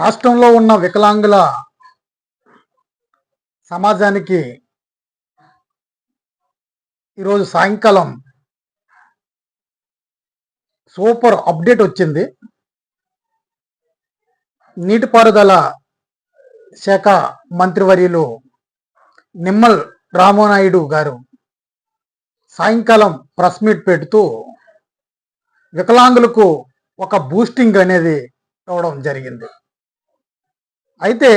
రాష్ట్రంలో ఉన్న వికలాంగుల సమాజానికి ఈరోజు సాయంకాలం సూపర్ అప్డేట్ వచ్చింది. నీటిపారుదల శాఖ మంత్రివర్యులు నిమ్మల్ రామనాయుడు గారు సాయంకాలం ప్రెస్ మీట్ పెడుతూ వికలాంగులకు ఒక బూస్టింగ్ అనేది ఇవ్వడం జరిగింది. అయితే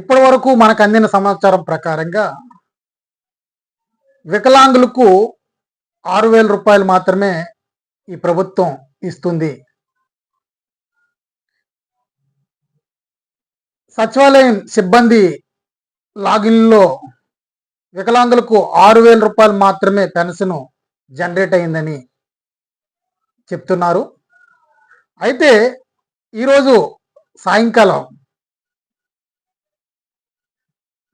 ఇప్పటి వరకు మనకు అందిన సమాచారం ప్రకారంగా వికలాంగులకు ఆరు వేల రూపాయలు మాత్రమే ఈ ప్రభుత్వం ఇస్తుంది. సచివాలయం సిబ్బంది లాగిన్లో వికలాంగులకు ఆరు వేల రూపాయలు మాత్రమే పెన్షన్ జనరేట్ అయిందని చెప్తున్నారు. అయితే ఈరోజు సాయంకాలం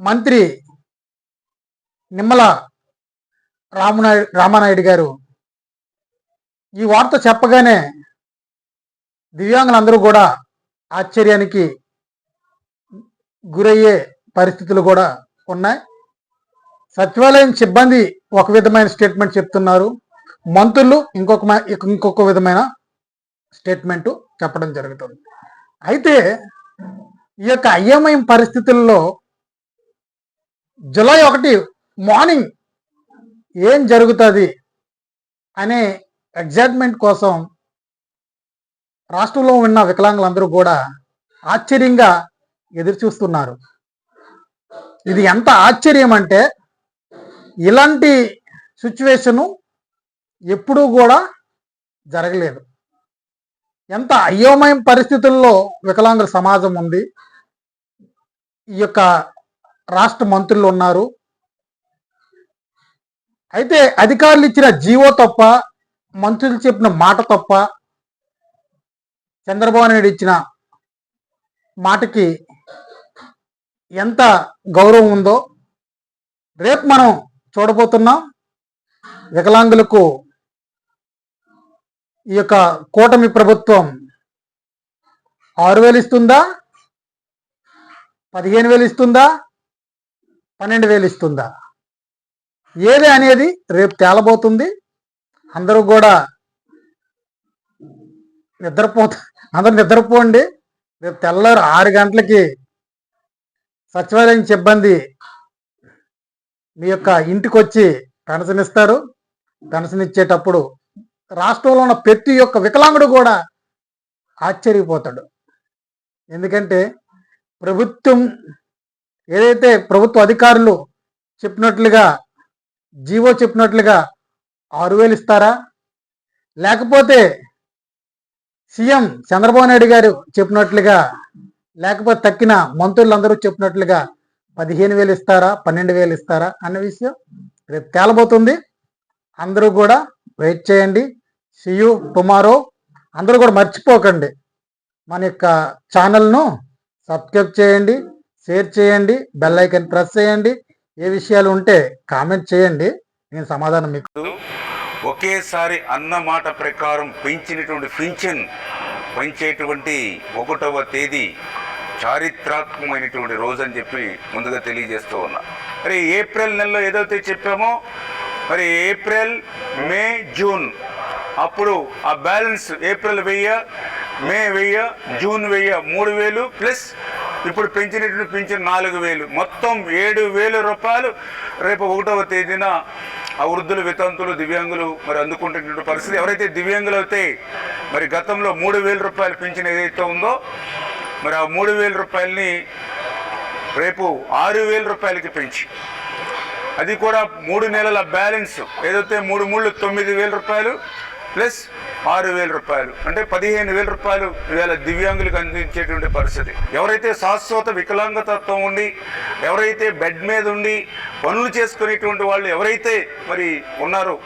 మంత్రి నిమ్మల రామనాయుడు రామానాయుడు గారు ఈ వార్త చెప్పగానే దివ్యాంగులందరూ కూడా ఆశ్చర్యానికి గురయ్యే పరిస్థితులు కూడా ఉన్నాయి. సచివాలయం సిబ్బంది ఒక విధమైన స్టేట్మెంట్ చెప్తున్నారు. మంత్రులు ఇంకొక మ- ఇంకొక విధమైన స్టేట్మెంట్ చెప్పడం జరుగుతుంది. అయితే ఈ యొక్క అయోమయం పరిస్థితుల్లో జూలై ఒకటి మార్నింగ్ ఏం జరుగుతుంది అనే ఎగ్జైట్మెంట్ కోసం రాష్ట్రంలో ఉన్న వికలాంగులందరూ కూడా ఆశ్చర్యంగా ఎదురు చూస్తున్నారు ఇది ఎంత ఆశ్చర్యం అంటే ఇలాంటి సిచ్యువేషను ఎప్పుడూ కూడా జరగలేదు. ఎంత అయోమయం పరిస్థితుల్లో వికలాంగుల సమాజం ఉంది. ఈ యొక్క రాష్ట్ర మంత్రులు ఉన్నారు. అయితే అధికారులు ఇచ్చిన జీవో తప్ప మంత్రులు చెప్పిన మాట తప్ప చంద్రబాబు నాయుడు ఇచ్చిన మాటకి ఎంత గౌరవం ఉందో రేపు మనం చూడబోతున్నాం. వికలాంగులకు ఈ యొక్క కూటమి ప్రభుత్వం ఆరు వేలు ఇస్తుందా? పదిహేను వేలు ఇస్తుందా? పన్నెండు వేలు ఇస్తుందా? ఏది అనేది రేపు తేలబోతుంది. అందరూ కూడా నిద్రపోత అందరూ నిద్రపోండి. రేపు తెల్లారు ఆరు గంటలకి సచివాలయం సిబ్బంది మీ యొక్క ఇంటికి వచ్చి పెన్షన్ ఇస్తారు పెన్షన్ ఇచ్చేటప్పుడు రాష్ట్రంలో ఉన్న ప్రతి ఒక్క వికలాంగుడు కూడా ఆశ్చర్యపోతాడు. ఎందుకంటే ప్రభుత్వం ఏదైతే ప్రభుత్వ అధికారులు చెప్పినట్లుగా జీవో చెప్పినట్లుగా ఆరు వేలు ఇస్తారా? లేకపోతే సీఎం చంద్రబాబు నాయుడు గారు చెప్పినట్లుగా లేకపోతే తక్కిన మంత్రులందరూ చెప్పినట్లుగా పదిహేను వేలు ఇస్తారా? పన్నెండు వేలు ఇస్తారా? అన్న విషయం రేపు తేలబోతుంది. అందరూ కూడా వెయిట్ చేయండి. సియు టుమారో అందరూ కూడా మర్చిపోకండి. మన యొక్క ఛానల్ను సబ్స్క్రైబ్ చేయండి. షేర్ చేయండి బెల్ ఐకన్ ప్రెస్ చేయండి. ఏ విషయాలు ఉంటే కామెంట్ చేయండి. నేను సమాధానం మీకు ఒకేసారి అన్న మాట ప్రకారం పెంచినటువంటి పింఛన్ పెంచేటువంటి ఒకటవ తేదీ చారిత్రాత్మకమైనటువంటి రోజు అని చెప్పి ముందుగా తెలియజేస్తూ ఉన్నా. మరి ఏప్రిల్ నెలలో ఏదైతే చెప్పామో మరి ఏప్రిల్ మే జూన్ అప్పుడు ఆ బ్యాలెన్స్ ఏప్రిల్ వెయ్య మే వెయ్య జూన్ వెయ్య మూడు వేలు ప్లస్ ఇప్పుడు పెంచినట్టు పెంచిన నాలుగు వేలు. మొత్తం ఏడు వేల రూపాయలు రేపు ఒకటవ తేదీన ఆ వృద్ధులు వితంతులు దివ్యాంగులు మరి అందుకుంటున్నటువంటి పరిస్థితి ఎవరైతే దివ్యాంగులు అయితే మరి గతంలో మూడు వేల రూపాయలు పెంచిన ఏదైతే ఉందో మరి ఆ మూడు వేల రూపాయలని రేపు ఆరు వేల రూపాయలకి పెంచి. అది కూడా మూడు నెలల బ్యాలెన్స్. ఏదైతే మూడు మూడు తొమ్మిది వేల రూపాయలు ప్లస్ ఆరు వేల రూపాయలు. అంటే పదిహేను వేల రూపాయలు ఇవాళ దివ్యాంగులకు అందించేటువంటి పరిస్థితి. ఎవరైతే శాశ్వత వికలాంగతత్వం ఉండి ఎవరైతే బెడ్ మీద ఉండి పనులు చేసుకునేటువంటి వాళ్ళు ఎవరైతే మరి ఉన్నారో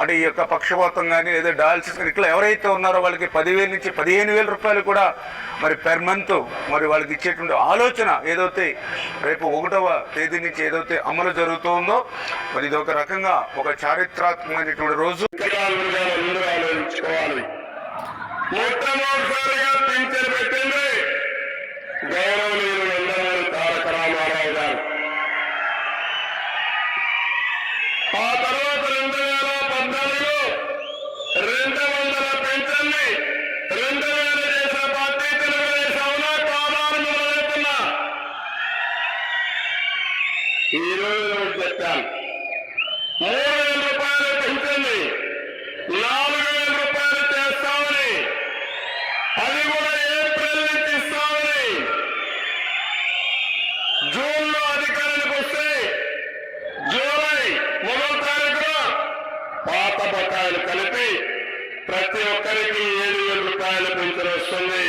అంటే ఈ యొక్క పక్షపాతం కానీ లేదా డయాలసిస్ కానీ ఇట్లా ఎవరైతే ఉన్నారో వాళ్ళకి పదివేల నుంచి పదిహేను వేల రూపాయలు కూడా మరి పెర్ మంత్ మరి వాళ్ళకి ఇచ్చేటువంటి ఆలోచన ఏదైతే రేపు ఒకటవ తేదీ నుంచి ఏదైతే అమలు జరుగుతుందో మరి ఇది ఒక రకంగా ఒక చారిత్రాత్మకమైనటువంటి రోజు. చేసుకోవాలి మొట్టమొదటిసారిగా పింఛన్ పెట్టింది రూపాయలు కలిపి ప్రతి ఒక్కరికి ఏడు వేల రూపాయలు పెంచడం వస్తుంది.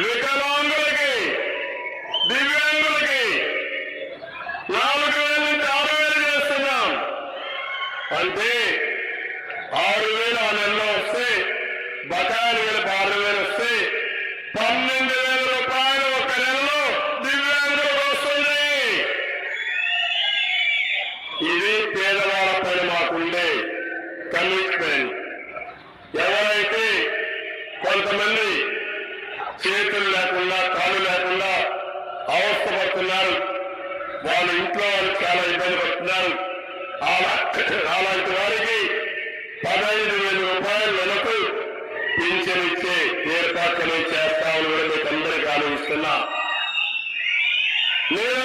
వికలాంగులకి దివ్యాంగులకి నాలుగు వేల నుంచి ఆరు వేలు చేస్తున్నాం. అంటే ఆరు వేలు ఆ నెలలో వస్తే బకాయిలు వేలకు ఆరు వేలు వస్తే పన్నెండు కొంతమంది చేతులు లేకుండా కాళ్ళు లేకుండా అవస్థపడుతున్నారు. వాళ్ళ ఇంట్లో వాళ్ళు చాలా ఇబ్బంది పడుతున్నారు. అలాంటి వారికి పదహైదు వేల రూపాయల నెలకు పింఛన్ ఇచ్చే ఏర్పాట్లు చేస్తామని కూడా మీకు అందరికీ ఆలోచిస్తున్నా. నేను